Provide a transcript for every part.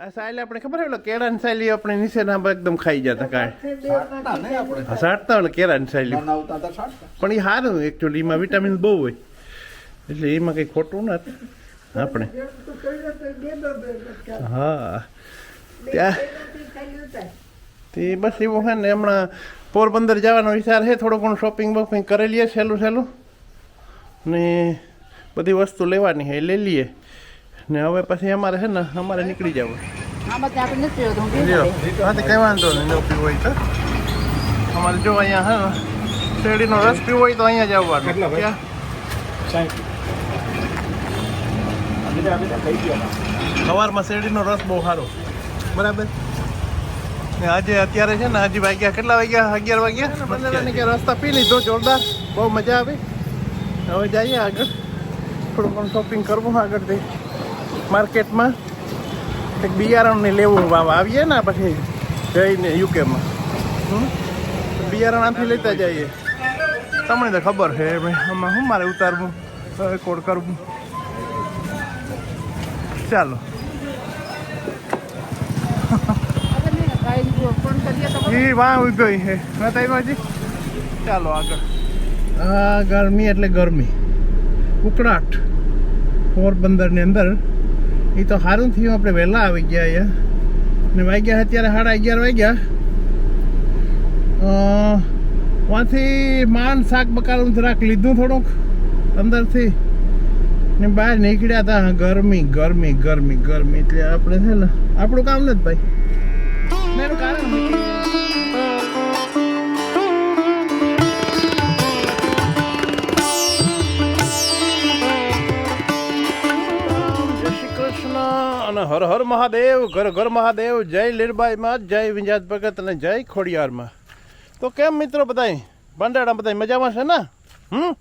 આ સાયલ આપણે ખબર હોય કેળાની સાયલી આપણે નીચેના એકદમ ખાઈ જતા કાંઈ. સાટતા હોય કેળાની સાયલી. પણ એ સારું એકચ્યુઅલી એમાં વિટામિન બહુ હોય. એટલે એમાં કંઈ ખોટું નથી આપણે. હા. ત્યાં તે બસ એવું છે ને હમણાં પોરબંદર જવાનો વિચાર છે થોડું ઘણું શોપિંગ બોપિંગ કરેલીએ સહેલું સહેલું ને બધી વસ્તુ લેવાની છે લઈ લઈએ. ને હવે પછી અમારે છે ને અમારે નીકળી જવું. જોઈ અમારે જો અહીંયા હા શેરડીનો રસ પીવો હોય તો અહીંયા જ આવવાનું. કેટલા ભાઈ? ક્યાં? બીજા બીજા થઈ ગયા. સવારમાં શેરડીનો રસ બહુ સારો. બરાબર? ને આજે અત્યારે છે ને હજી વાગ્યા કેટલા વાગ્યા? અગિયાર વાગ્યા? કે રસ્તા પી લીધો જોરદાર. બહુ મજા આવી. હવે જઈએ આગળ. થોડું પણ શોપિંગ કરવું આગળથી માર્કેટમાં એક બિયારણને લેવું આવીએ ને પછી જઈને યુકેમાં. બિયારણ આથી લેતા જઈએ. તમને તો ખબર છે આમાં શું મારે ઉતારવું? રેકોર્ડ કરવું? ચાલો. એ વાહ ઊભો છે. ચાલો આગળ. આ ગરમી એટલે ગરમી. ઉકળાટ. પોરબંદરની અંદર એ તો સારું થયું, આપણે વહેલા આવી ગયા અહીંયા. ને વાગ્યા અત્યારે સાડા અગિયાર વાગ્યા. ત્યાંથી માંડ શાક બકાલું જરાક લીધું થોડુંક અંદરથી. ને બહાર નીકળ્યા હતા ગરમી ગરમી ગરમી ગરમી. એટલે આપણે છે ને, આપણું કામ નથી ભાઈ. એનું કારણ હર હર મહાદેવ, ઘર ઘર મહાદેવ, જય લીરબાઈમાં, જય વિંજાત ભગત અને જય ખોડિયારમાં. તો કેમ મિત્રો બધાય? ભંડારા બધાય મજામાં છે ને? હમ?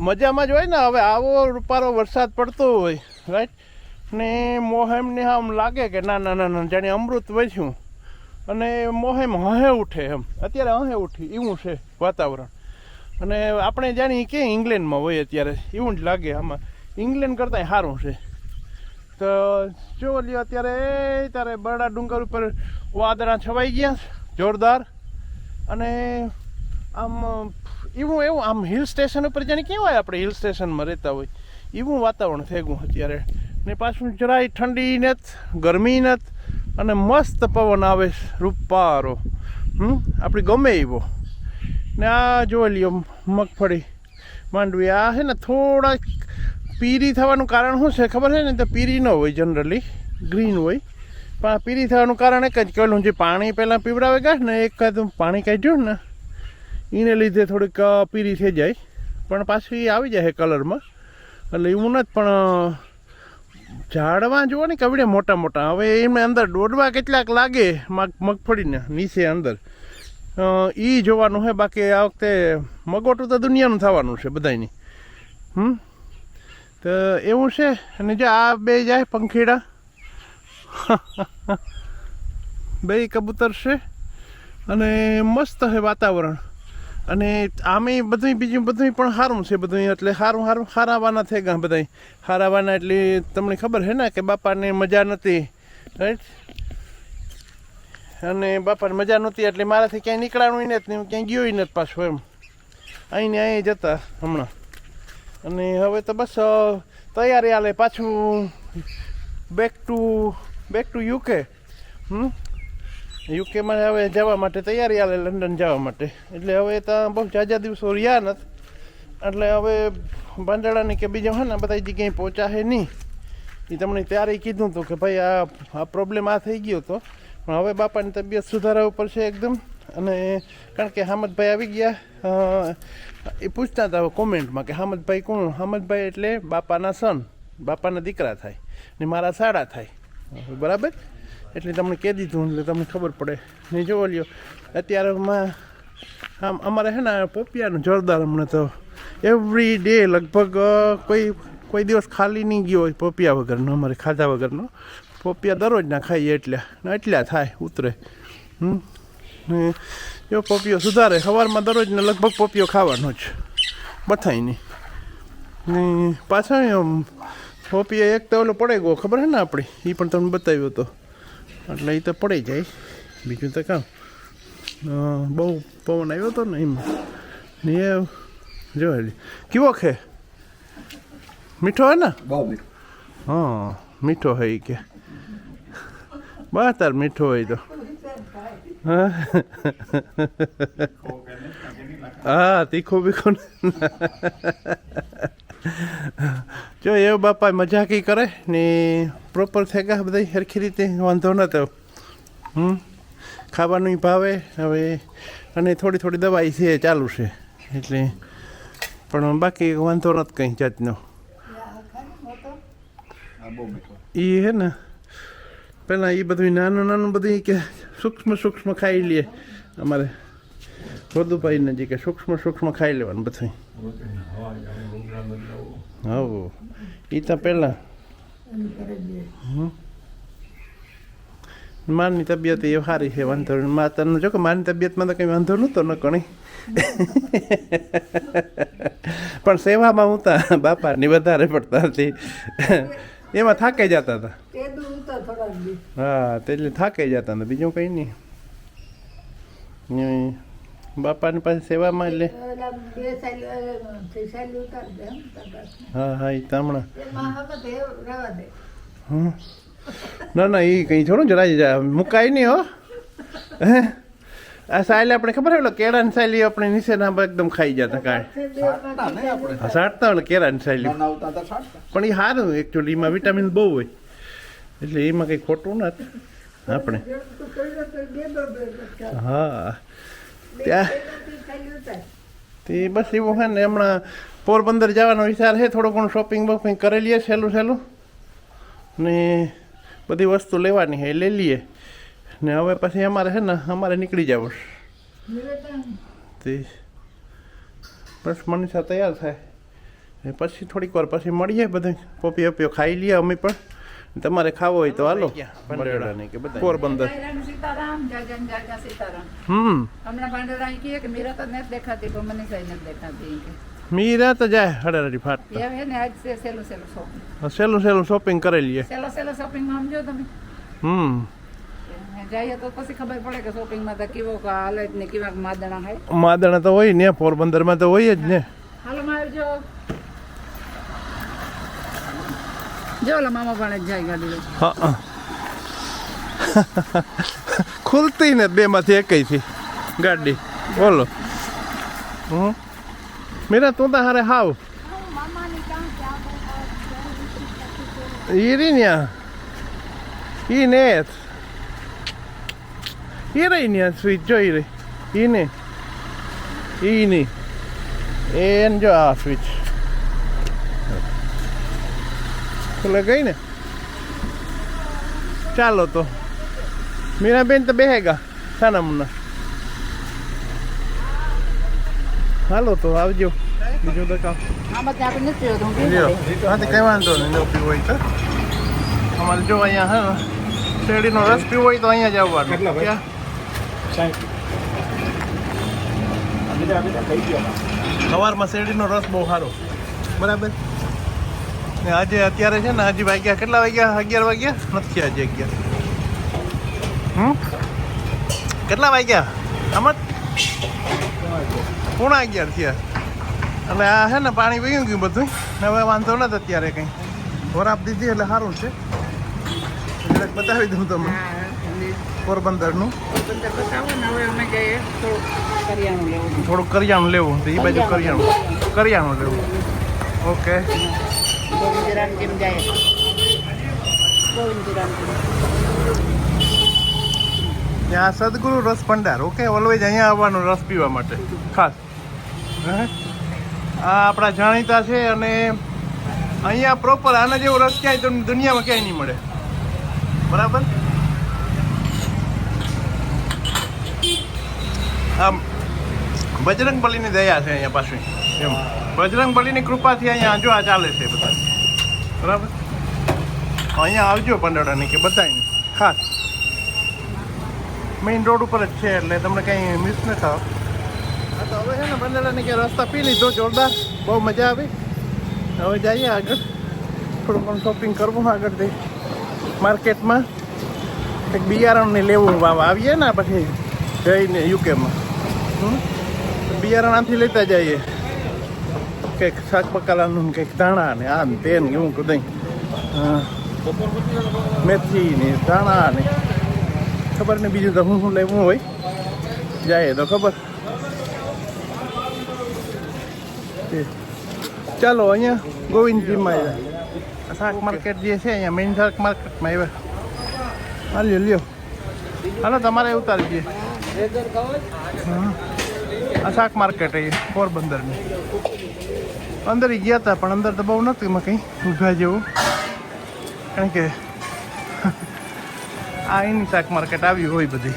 મજામાં જ હોય ને? હવે આવો રૂપારો વરસાદ પડતો હોય રાઈટ ને મોહેમને આમ લાગે કે ના ના ના જાણે અમૃત વચ્યું અને મોહેમ હહે ઉઠે એમ. અત્યારે હહે ઉઠી એવું છે વાતાવરણ. અને આપણે જાણીએ કે ઇંગ્લેન્ડમાં હોય અત્યારે એવું જ લાગે આમાં. ઇંગ્લેન્ડ કરતાં સારું છે. તો જો લ્યો અત્યારે ત્યારે બરડા ડુંગર ઉપર વાદળા છવાઈ ગયા જોરદાર. અને આમ, એવું એવું, આમ હિલ સ્ટેશન ઉપર જાણે કેવું હોય આપણે હિલ સ્ટેશનમાં રહેતા હોય? એવું વાતાવરણ થઈ ગયું અત્યારે. ને પાછું જરાય ઠંડી નથી, ગરમી નથી, અને મસ્ત પવન આવે રૂપારો. હમ? આપણી ગમે એવો. ને આ જોઈ લ્યો, મગફળી. માંડવી, આ છે ને થોડા પીરી થવાનું કારણ શું છે? ખબર છે ને? તો પીરી ન હોય જનરલી ગ્રીન હોય. પણ આ પીરી થવાનું કારણ એક જ કહેલું જે પાણી પહેલાં પીવડાવે ગયા ને, એક પાણી કાઢ્યું ને એને લીધે થોડીક પીરી થઈ જાય. પણ પાછી આવી જાય કલરમાં. એટલે એવું નથી, પણ ઝાડવા જુઓ ને કવડે મોટા મોટા. હવે એમને અંદર દોડવા કેટલાક લાગે મગ, મગફળીને, નીચે અંદર. એ જોવાનું છે. બાકી આ વખતે મગોટું તો દુનિયાનું થવાનું છે બધાયની. હમ? તો એવું છે. અને જો આ બે જાય પંખીડા. બે કબૂતર છે. અને મસ્ત છે વાતાવરણ. અને આમે બધું બીજું બધું પણ સારું છે બધું એટલે સારું સારું હારાવાના થઈ ગયા બધા હારાવાના એટલે તમને ખબર છે ને કે બાપાને મજા નથી રાઈટ? અને બાપાને મજા નહોતી એટલે મારાથી ક્યાંય નીકળાણું નથી હું ક્યાંય ગયો નથી પાછો એમ. અહીં ને અહીં જતા હમણાં. અને હવે તો બસ તૈયારી આલે પાછું back to back to UK hmm? યુકેમાં હવે જવા માટે તૈયારી આલે લંડન જવા માટે. એટલે હવે ત્યાં બહુ જાજા દિવસો રહ્યા નથી. એટલે હવે બાંદડાની કે બીજા હોય ને બધા જગ્યાએ પહોંચાશે નહીં. એ તમને ત્યારે કીધું હતું કે ભાઈ આ આ પ્રોબ્લેમ આ થઈ ગયો હતો પણ હવે બાપાની તબિયત સુધારા ઉપર છે એકદમ. અને કારણ કે હામદભાઈ આવી ગયા એ પૂછતા હતા કોમેન્ટમાં કે હામદભાઈ કોણ? હામદભાઈ એટલે બાપાના સન બાપાના દીકરા થાય ને મારા સાડા થાય. બરાબર? એટલે તમને કહી દીધું, એટલે તમને ખબર પડે. ને જોવો લ્યો અત્યારમાં આમ અમારે છે ને પોપિયાનું જોરદાર હમણાં તો એવરી ડે લગભગ કોઈ કોઈ દિવસ ખાલી નહીં ગયો હોય પોપિયા વગરનો, અમારે ખાધા વગરનો. પોપિયા દરરોજ ના ખાઈએ એટલે એટલા થાય ઉતરે. હમ? ને જો પોપિયો સુધારે સવારમાં દરરોજને લગભગ પોપિયો ખાવાનો જ. બથાય નહીં. ને પાછા આમ પોપિયા એક તો ઓલો પડે ગયો ખબર હે ને આપણી? એ પણ તમને બતાવ્યો હતો એટલે એ તો પડી જાય. બીજું તો કામ બહુ પવન આવ્યો હતો ને એમાં. ને એ જો કેવો ખે મીઠો હે ને? બહુ મીઠું. હા મીઠો હોય કે. બહાર મીઠો હોય તો. હા તીખું બીખું જો એ બાપા મજાકી કરે ને પ્રોપર થઈ ગયા બધા સરખી રીતે વાંધો નતો હમ ખાવાનું ભાવે હવે અને થોડી થોડી દવાઈ છે ચાલુ છે એટલે પણ બાકી વાંધો નથી કંઈ જાતનો એ હે ને પહેલાં એ બધું નાનું નાનું બધું કે સૂક્ષ્મ સૂક્ષ્મ ખાઈ લઈએ. અમારે વધુભાઈને જે કે સૂક્ષ્મ સૂક્ષ્મ ખાઈ લેવાનું બધું હવ. એ તો પહેલાં માની તબિયત એ સારી છે, વાંધો માતાનું જો કે માની તબિયતમાં તો કંઈ વાંધો નહોતો ન કણી. પણ સેવામાં હું તા બાપાની વધારે પડતા હતી. એમાં થાકે જતા હતા? હા તે એટલે થાકી જતા હતા બીજું કંઈ નહીં. બાપાની પાસે સેવામાં એટલે? હા હા એ હમણાં. ના ના એ કંઈ થોડું જરાય મુકાય નહીં હો. હે? આ સાયલે આપણે ખબર હોય કેળાની સાયલી આપણે નીચેના એકદમ ખાઈ જતા કાંઈ. સાટતા નહીં કેળા હા કેળાની સાયલી પણ એ સારું એકચ્યુઅલી એમાં વિટામિન બહુ હોય. એટલે એમાં કંઈ ખોટું નથી આપણે. હા. ત્યાં તે બસ એવું છે ને હમણાં પોરબંદર જવાનો વિચાર છે થોડું ઘણું શોપિંગ બોપિંગ કરી લઈએ સહેલું સહેલું ને બધી વસ્તુ લેવાની છે એ લઈ લઈએ. ને હવે પછી અમારે છે ને અમારે નીકળી જવું. તે બસ મનીષા તૈયાર થાય. ને પછી થોડીક વાર પછી મળીએ બધે પોપી અપીઓ ખાઈ લઈએ અમે પણ. તમારે ખાવો હોય તો હાલો. બટેટાની કે બધા પોરબંદર હમ. મીરા તો નથી દેખાતી પણ મને કઈ નથી દેખાતી કે. મીરા તો જાય હડારડી ફાટતા એ હે આજ સેલું સેલું શોપિંગ સહેલું સહેલું શોપિંગ કરી લઈએ સેલો સેલો શોપિંગમાં સમજો તમે. હમ. જઈએ તો પછી ખબર પડે કે શોપિંગમાં તો કેવો હાલે જ ને કેવા માદણા માદણા તો હોય ને પોરબંદરમાં તો હોય જ ને. હાલો માં આવજો જો ઓલા મામા પણ જાય ગાડી હા ખુલતી ને બે માંથી એકથી ગાડી. બોલો. હમ. મીરા તું તો હારે હાવ. ઈ રી ન્યા ઈ ને ઈ રહી ને સ્વીચ જોઈ રહી ઈ નહીં ઈ નહીં એન જો આ સ્વીચ ખુલે ગઈ ને ચાલો તો મીરાબેન તો બેહેગા સાના મુન્ના હાલો તો આવજો બીજું જોયું હું તો કઈ વાંધો નહીં ન પીવું હોય તો અમારે જો અહીંયા હા ને શેરડીનો રસ પીવો હોય તો અહીંયા જ આવવાનું ભાઈ? ક્યાં? સવારમાં શેરડીનો રસ બહુ સારો. બરાબર? ને આજે અત્યારે છે ને હજી વાગ્યા કેટલા વાગ્યા? અગિયાર વાગ્યા? નથી આજે અગિયાર. હમ? કેટલા વાગ્યા? આમાં? પૂણા અગિયાર થયા. એટલે આ છે ને પાણી વહી ગયું બધું. ને હવે વાંધો નથી અત્યારે કંઈ. વરાપ દીધી એટલે સારું છે. બતાવી દઉં તમને. પોરબંદરનું થોડુંક કરિયાણું લેવું તો એ બાજુ કરિયાણું. કરિયાણું લેવું. ઓકે. ત્યાં સદગુરુ રસ ભંડાર. ઓકે ઓલવેજ અહીંયા આવવાનું રસ પીવા માટે. ખાસ? આ આપણા જાણીતા છે અને અહીંયા પ્રોપર આના જેવો રસ ક્યાંય દુનિયામાં ક્યાંય નહીં મળે. બરાબર? આમ બજરંગ બલીની દયા છે અહીંયા પાછી એમ. બજરંગ બલીની કૃપાથી અહીંયા જો આ ચાલે છે બધા. બરાબર? અહીંયા આવજો પંડળાની કે બધાને ખાસ. મેઇન રોડ ઉપર જ છે એટલે તમને કંઈ મિસ ન થાવ. હા, તો હવે છે ને બંદડાની કે રસ્તા પી લીધો, જોરદાર. બહુ મજા આવી. હવે જઈએ આગળ. થોડું ઘણું શોપિંગ કરવું આગળથી માર્કેટમાં એક બિયારણને લેવું આવીએ ને પછી જઈને યુકેમાં બિયારણ આથી લેતા જઈએ. કંઈક શાક પકાલાનું કંઈક ધાણા ને આ ને તે ને એવું બધું મેથી ને ધાણા ને. ખબર ને બીજું તો શું શું લેવું હોય? જાય તો ખબર. ચાલો અહીંયા ગોવિંદજીમાં આવ્યા. શાક માર્કેટ જે છે અહીંયા મેઇન શાક માર્કેટમાં આવ્યા. હા લ્યો લ્યો. હાલો, તમારે ઉતારી દઈએ. હા. આ શાક માર્કેટ એ, પોરબંદરની. અંદર ગયા હતા પણ અંદર તો બહુ નહોતું એમાં કંઈ ઊભા જેવું. કારણ કે આ એની શાક માર્કેટ આવી હોય બધી.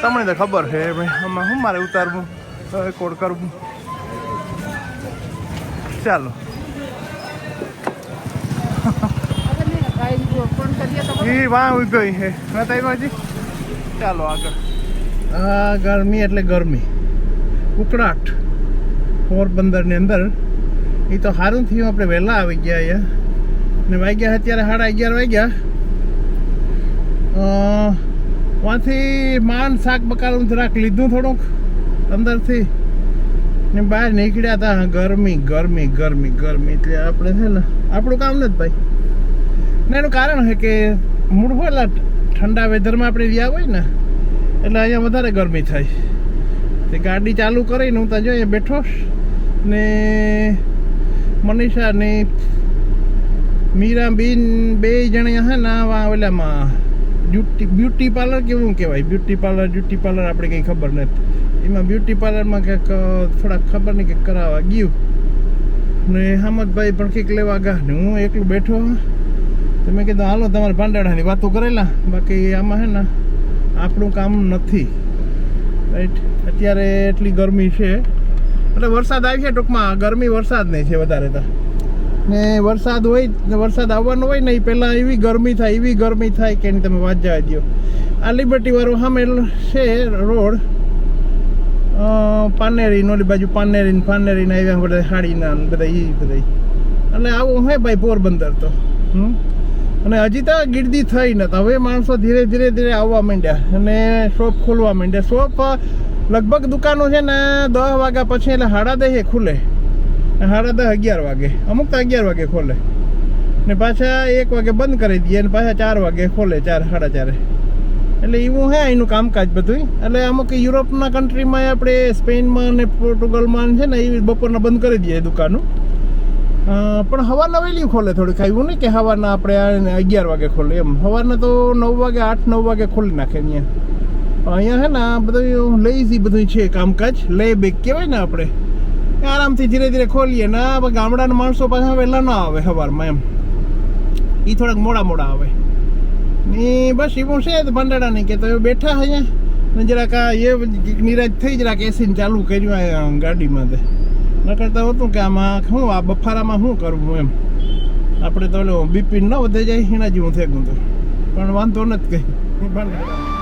તમને તો ખબર છે, ભાઈ, આમાં શું મારે ઉતારવું? રેકોર્ડ કરવું ચાલો. એ વાં ઊભો છે ચાલો આગળ. ગરમી એટલે ગરમી. ઉકળાટ પોરબંદરની અંદર. એ તો સારું થયું આપણે વહેલા આવી ગયા અહીંયા. ને વાગ્યા અત્યારે સાડા અગિયાર વાગ્યા. ત્યાંથી માંડ શાક બકાલું જરાક લીધું થોડુંક અંદરથી. ને બહાર નીકળ્યા હતા ગરમી ગરમી ગરમી ગરમી. એટલે આપણે છે ને, આપણું કામ નથી ભાઈ. ને એનું કારણ છે કે મૂળ ઠંડા વેધરમાં આપણે રહ્યા હોય ને, એટલે અહીંયા વધારે ગરમી થાય. તે ગાડી ચાલુ કરીને હું ત્યાં જોઈએ બેઠો ને મનીષા ને મીરા બેન બે જણા હે ને આવા ઓલામાં બ્યુટી બ્યુટી પાર્લર કેવું કહેવાય? બ્યુટી પાર્લર બ્યુટી પાર્લર આપણે કંઈ ખબર નથી. એમાં બ્યુટી પાર્લરમાં કંઈક થોડાક ખબર નહીં કે કરાવવા ગયું. ને હામદભાઈ પણ કંઈક લેવા ગયા ને હું એકલું બેઠો તો મેં કીધું, હાલો, તમારે ભાંડાડાની વાતો કરેલા. બાકી આમાં હે ને આપણું કામ નથી. રાઈટ અત્યારે એટલી ગરમી છે. એટલે વરસાદ આવી છે ટૂંકમાં. ગરમી વરસાદ નહીં છે વધારે તો. ને વરસાદ હોય વરસાદ આવવાનો હોય ને એ પહેલાં એવી ગરમી થાય એવી ગરમી થાય કે તમે વાત જવા દો આ લિબર્ટીવાળો સામે છે રોડ. અ, પાનેરી નોલી બાજુ પાનેરી ને પાનેરી આવ્યા બધા હાડીના બધા એ બધા એટલે આવું હે ભાઈ પોરબંદર તો. હમ? અને હજી તો ગીર્દી થઈ નથી. હવે માણસો ધીરે ધીરે ધીરે આવવા માંડ્યા અને શોપ ખોલવા માંડ્યા. શોપ લગભગ દુકાનો છે ને દસ વાગ્યા પછી એટલે સાડા દહે ખુલે. સાડા દસ અગિયાર વાગે. અમુક તો અગિયાર વાગે ખોલે. ને પાછા એક વાગે બંધ કરી દઈએ અને પાછા ચાર વાગે ખોલે, ચાર, સાડા ચારે. એટલે એવું હે એનું કામકાજ બધું એટલે અમુક યુરોપના કન્ટ્રીમાં આપણે સ્પેનમાં ને પોર્ટુગલમાં છે ને એ બપોરના બંધ કરી દઈએ દુકાનો. પણ હવારના વહેલી ખોલે થોડીક. એવું નહીં કે હવારના આપણે અગિયાર વાગે ખોલે એમ. હવારના તો નવ વાગે, આઠ, નવ વાગે ખોલી નાખે અહીંયા. અહીંયા છે ને આ બધું લેઝી બધું છે કામકાજ. લે બેગ કહેવાય ને આપણે. આરામથી ધીરે ધીરે ખોલીએ. ને આ ગામડાના માણસો પાછા વહેલા ના આવે સવારમાં એમ. એ થોડાક મોડા મોડા આવે. ને બસ એવું છે ભંડાડાની કે તો બેઠા અહીંયા. જરાક આ એ નિરાજ થઈ જરાક એસીને ચાલુ કર્યું આ ગાડીમાં તે. નકર તો હતું કે આમાં શું, આ બફારામાં શું કરવું એમ? આપણે તો બીપી ન વધે જાય, એના જેવું થઈ ગયું હતું. પણ વાંધો નથી કંઈ. ભંડારા